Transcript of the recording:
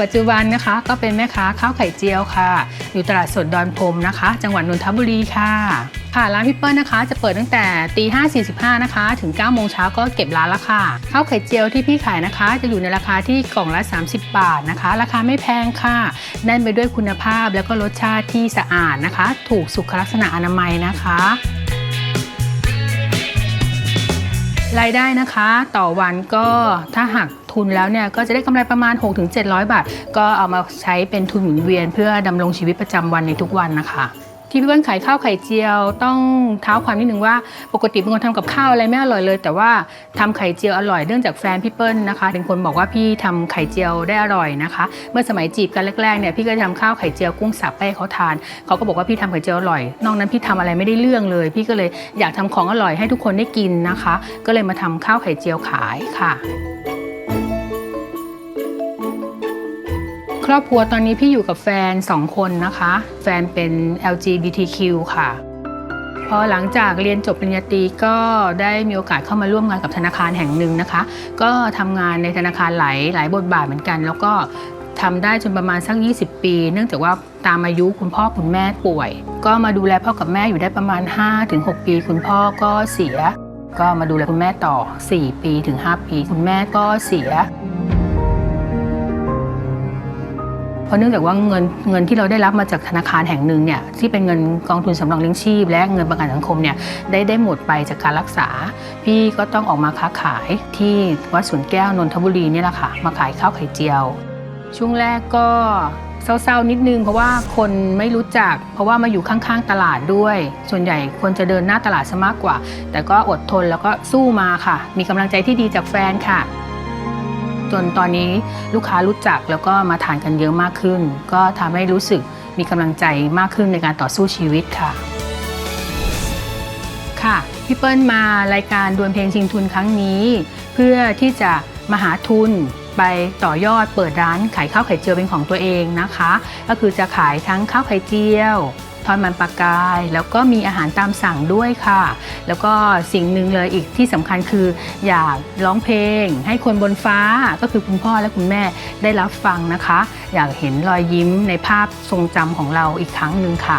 ปัจจุบันนะคะก็เป็นแม่ค้าข้าวไข่เจียวค่ะ อยู่ตลาดสดดอนพรมนะคะ จังหวัดนนทบุรีค่ะค่ะร้านพี่เปิ้ลนะคะจะเปิดตั้งแต่ตีห้าสี่สิบห้านะคะ ถึง9ก้าโมงเช้าก็เก็บร้านล้วค่ะข้าวไข่เจียวที่พี่ขายนะคะ จะอยู่ในราคาที่กล่องละ 30 บาทนะคะ ราคาไม่แพงค่ะแน่นไปด้วยคุณภาพแล้วก็รสชาติที่สะอาดนะคะ ถูกสุขลักษณะอนามัยนะคะ รายได้นะคะ ต่อวันก็ถ้าหักทุนแล้วเนี่ยก็จะได้กำไรประมาณ 6-700 บาท ก็เอามาใช้เป็นทุนหมุนเวียน เพื่อดำรงชีวิตประจำวันในทุกวันนะคะ ที่พี่เปิ้ลขายข้าวไข่เจียว ต้องเท้าความนิดนึงว่าปกติเป็นคนทำกับข้าวอะไรไม่อร่อยเลย แต่ว่าทำไข่เจียวอร่อยเนื่องจากแฟนพี่เปิ้ลนะคะ เป็นคนบอกว่าพี่ทำไข่เจียวได้อร่อยนะคะ เมื่อสมัยจีบกันแรกๆเนี่ยพี่ก็ทำข้าวไข่เจียวกุ้งสับไปให้เขาทานเขาก็บอกว่าพี่ทำไข่เจียวอร่อย นอกนั้นพี่ทำอะไรไม่ได้เรื่องเลย พี่ก็เลยอยากทำของอร่อยให้ทุกคนได้กินนะคะ ก็เลยมาทำข้าวไข่เจียวขายค่ะ ครอบครัวตอนนี้พี่อยู่กับแฟน 2 คนนะคะ แฟนเป็น LGBTQ ค่ะพอหลังจากเรียนจบปริญญาตรีก็ได้มีโอกาสเข้ามาร่วมงานกับธนาคารแห่งหนึ่งนะคะ ก็ทำงานในธนาคารหลายหลายบทบาทเหมือนกัน แล้วก็ทำได้จนประมาณสัก 20 ปี เนื่องจากว่าตามอายุคุณพ่อคุณแม่ป่วย ก็มาดูแลพ่อกับแม่อยู่ได้ประมาณ 5-6 ปี คุณพ่อก็เสีย ก็มาดูแลคุณแม่ต่อ 4 ปีถึง 5 ปี คุณแม่ก็เสีย เพราะเนื่องจากว่าเงินเงินที่เราได้รับมาจากธนาคารแห่งหนึ่งเนี่ยที่เป็นเงินกองทุนสำรองเลี้ยงชีพ และเงินประกันสังคมเนี่ยได้ได้หมดไปจากการรักษา พี่ก็ต้องออกมาค้าขายที่วัดสวนแก้วนนทบุรีนี่แหละค่ะมาขายข้าวไข่เจียว ช่วงแรกก็เศร้าๆนิดนึงเพราะว่าคนไม่รู้จัก เพราะว่ามาอยู่ข้างๆตลาดด้วย ส่วนใหญ่คนจะเดินหน้าตลาดซะมากกว่า แต่ก็อดทนแล้วก็สู้มาค่ะ มีกำลังใจที่ดีจากแฟนค่ะ จนตอนนี้ลูกค้ารู้จักแล้วก็มาทานกันเยอะมากขึ้น ก็ทำให้รู้สึกมีกำลังใจมากขึ้นในการต่อสู้ชีวิตค่ะ ค่ะพี่เปิ้ลมารายการดวลเพลงชิงทุนครั้งนี้ เพื่อที่จะมาหาทุนไปต่อยอดเปิดร้านขายข้าวไข่เจียวเป็นของตัวเองนะคะ ก็คือจะขายทั้งข้าวไข่เจียว ทอดมันปลากาย แล้วก็มีอาหารตามสั่งด้วยค่ะ แล้วก็สิ่งหนึ่งเลยอีกที่สำคัญคือ อยากร้องเพลง ให้คนบนฟ้าก็คือคุณพ่อและคุณแม่ได้รับฟังนะคะ อยากเห็นรอยยิ้มในภาพทรงจำของเราอีกครั้งหนึ่งค่ะ